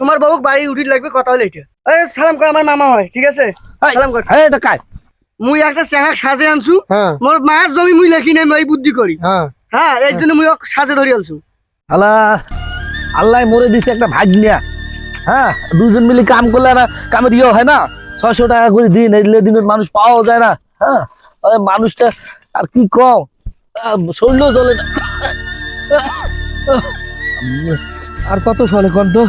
তোমার বউ বাড়ি উঠি লাগবে কথা হলে এটা এই সালাম কর আমার মামা হয় ঠিক আছে সালাম কর এটা মুই একটা চেহাক সাজে আনছু হ্যাঁ মোর মার জমি মুই লেখি নাই মই বুদ্ধি করি হ্যাঁ হ্যাঁ এই জন্য মুই সাজে ধরি আনছু আল্লাহ আল্লাহ মরে দিছে একটা ভাগ্নিয়া হ্যাঁ দুজন মিলে কাম করলে না কামের ইয়ে হয় না ছয়শো টাকা করে দিন এলে দিনের মানুষ পাওয়া যায় না হ্যাঁ মানুষটা আর কি কম শরীরও চলে না আর কত চলে কন তো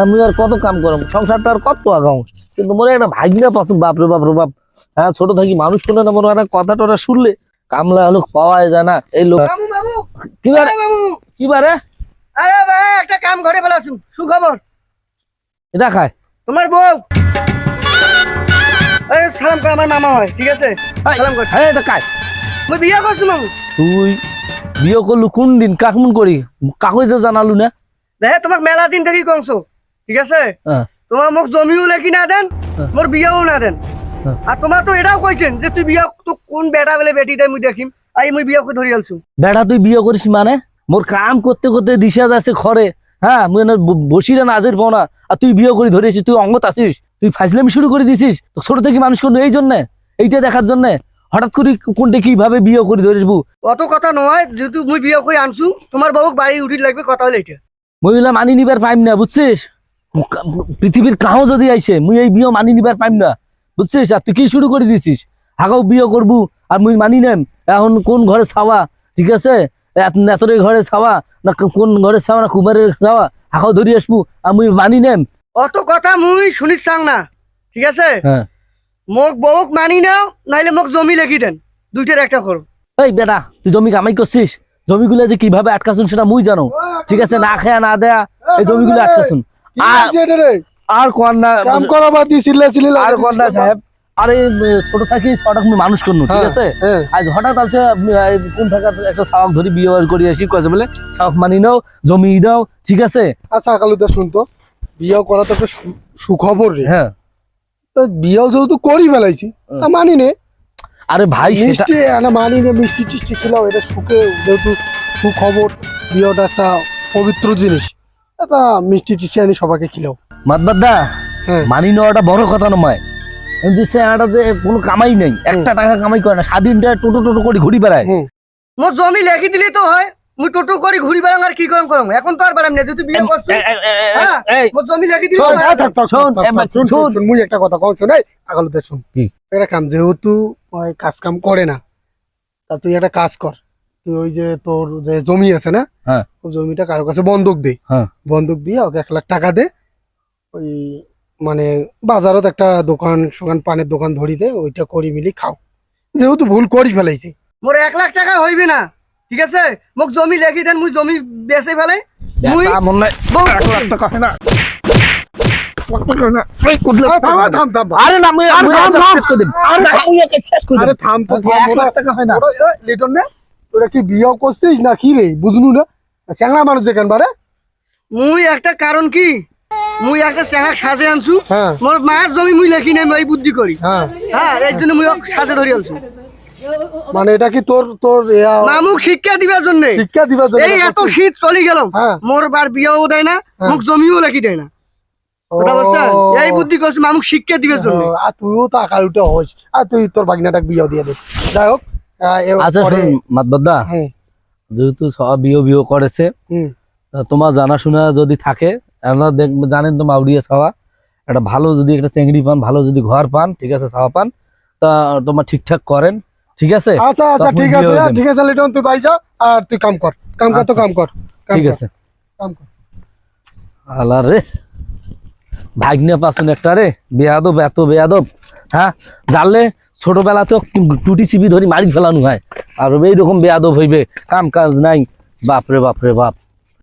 আমি আর কত কাম করম সংসারটা আর কত আগাও কিন্তু মনে একটা ভাগ্না পছন্দ বাপরে বাপরে বাপ হ্যাঁ ছোট থাকি মানুষ করলে না মনে হয় কথা টরা শুনলে কামলা লোক পাওয়া যায় না। এই লোক মামু মামু কি বারে? আরে ভাই একটা কাম ঘরে ফেলাছু সুখবর। এটা খায়। তোমার বউ। এই সালাম কর আমার মামা হয় ঠিক আছে? সালাম কর। এই, এটা খায়। মুই বিয়া করছু মামু তুই বিয়ে করলু কোন দিন? কাকমুন করি? কাকই যে জানালু না? দেহে তোমাক মেলা দিন থাকি কংছো ঠিক আছে? হ্যাঁ। তোমার মোক জমিও লেখি না দেন হ্যাঁ। মোর বিয়াও না দেন। হ্যাঁ। আর তোমার তো এটাও কইছেন যে তুই বিয়া তো কোন বেটা বেলে বেটিটাই মুই দেখিম। আই মুই বিয়া করে ধরি আলছু। বেটা তুই বিয়া করিস মানে? মোর কাম করতে করতে দিশা যাচ্ছে ঘরে হ্যাঁ মুই না বসি না নাজের পাও না। আর তুই বিয়ে করে ধরেছিস তুই অঙ্গত আসিস তুই ফাইসলামি শুরু করে দিছিস। তো ছোট থেকে মানুষ করল এই জন্যে? এইটা দেখার জন্যে? হঠাৎ করে কোনটা কীভাবে বিয়ে করে ধরিস বু? অত কথা নয় যেহেতু মুই বিয়া করে আনছু তোমার বউ বাড়ি উঠির লাগবে কথা হলে এটা মহিলা মানি নিবার পাইম না বুঝছিস পৃথিবীর কাহো যদি আইসে মুই এই বিয়ে মানি নিবার পাইম না। বুঝছিস? আর তুই কি শুরু করে দিছিস? হাগাও বিয়ে করবু আর মুই মানি নেম। এখন কোন ঘরে ছাওয়া ঠিক আছে? নেতরের ঘরে ছাওয়া না কোন ঘরে ছাওয়া না কুমারের ছাওয়া হাগাও ধরি আসবু আর মুই মানি নেম। অত কথা মুই শুনিস চাং না ঠিক আছে? হ্যাঁ মোক বউক মানি নাও নাইলে মোক জমি লেখি দেন। দুইটার একটা করো এই বেটা তুই জমি কামাই করছিস জমিগুলো যে কীভাবে আটকাছুন সেটা মুই জানো। ঠিক আছে না খেয়া না দেয়া এই জমিগুলো আটকাছুন। আর হয়েছে এটা রে? আর কন্যা কাম করা বাদ দিয়ে চিল্লা চিল্লা আর কন্যা সাহেব? আরে ছোট থাকি ছটা মানুষ করনু ঠিক হ্যাঁ, আছে? হ্যাঁ। আজ হঠাৎ আছে কোন থাকার একটা সাওয়াক ধরি বিয়ে বাড়ি করি আসি কয়েছে বলে সাওয়াক মানি নাও জমি দাও ঠিক আছে? আচ্ছা কালুদা শুনতো বিয়ে করা তো একটা সুখবর রে। হ্যাঁ। তো বিয়েও যেহেতু করি ফেলাইছি তা মানি নে। আরে ভাই সেটা মিষ্টি না মানি নে মিষ্টি টিষ্টি খিলাও এটা সুখে যেহেতু সুখবর বিয়েটা একটা পবিত্র জিনিস। এটা মিষ্টি টিষ্টি আনি সবাইকে খিলাও। মাতবাদা হ্যাঁ। মানি নেওয়াটা বড় কথা নয় যে কোনো কামাই নেই একটা টাকা কামাই করে না স্বাধীনটা টোটো টোটো করে ঘুরি বেড়ায়। মোর জমি লেখি দিলে তো হয় মুই টোটো করে ঘুরি বেড়াং আর কি করম করম? এখন তো আর বেড়াম না যেহেতু বিয়ে করছ। হ্যাঁ। এই, জমি লেখি দিলে শোন, শোন, মুই একটা কথা কম শোন এই আগালুতে শোন। কি? একটা কাম যেহেতু কাজ কাম করে না তা তুই একটা কাজ কর। তুই ওই যে তোর যে জমি আছে না হ্যাঁ। ওই জমিটা কারও কাছে বন্ধক দে। হ্যাঁ। বন্ধক দিয়ে ওকে এক লাখ টাকা দে। ওই মানে বাজারত একটা দোকান সোকান পানের দোকান ধরি দে ওইটা করি মিলি খাও। যেহেতু ভুল করি ফেলাইছি। মোর এক লাখ টাকা হইবে না ঠিক আছে? মোক জমি লেখি দেন মুই জমি বেচে ফেলে মুই মন নাই। এক লাখ টাকা হয় না। আরে থাম, থাম, থাম, থাম। আরে না আমি। শেষ করে দিম। আরে আমি শেষ করে আরে থাম তো এক লাখ টাকা হয় না। লিটন নে। ওরা কি বিয়ে করছিস না কি রে? বুঝলু না। চ্যাংড়া মানুষ যেখান বারে? মুই একটা কারণ কি? মুই একটা চেহাক সাজে আনছু। হ্যাঁ। মোর মার জমি মুই লেখি নাই মই বুদ্ধি করি। হ্যাঁ। হ্যাঁ এই জন্য মুই সাজে ধরি আনছু। মানে এটা কি তোর তোর মামুক শিক্ষা দিবার জন্য। শিক্ষা দিবার জন্য এই এত শীত চলি গেল। হ্যাঁ। মোর বার বিয়াও দেয় না। মোক জমিও লেখি দেয় না। এই বুদ্ধি করছি মামুক শিক্ষা দিবার জন্য। আর তুইও তো আকাল উঠে হইস আর তুই তোর বাগনাটাকে বিয়ে দিয়ে দে। যাই হোক। আচ্ছা শুন মাতবদ্দা। যেহেতু সব বিয়ে বিয়ে করেছে তোমার জানাশোনা যদি থাকে জানেন তো মাউরিয়া ছাওয়া একটা ভালো যদি একটা চেংড়ি পান ভালো যদি ঘর পান ঠিক আছে ছাওয়া পান তা তোমার ঠিকঠাক করেন ঠিক আছে? আচ্ছা আচ্ছা ঠিক আছে হয়ে আর ঠিক আছে লিটন তুই যা আর তুই কাম কর কাম কর তো আচ্ছা। কাম কর ঠিক আছে। কাম কর। রে ভাগ্নে পাচ্ছেন একটা রে বেয়াদব এত বেয়াদব হ্যাঁ? জানলে ছোটবেলাতেও টুটি চিপি ধরি মারি ফেলানো হয়। আর এইরকম বেয়াদব হইবে, কাম কাজ নাই। বাপরে বাপরে, বাপ।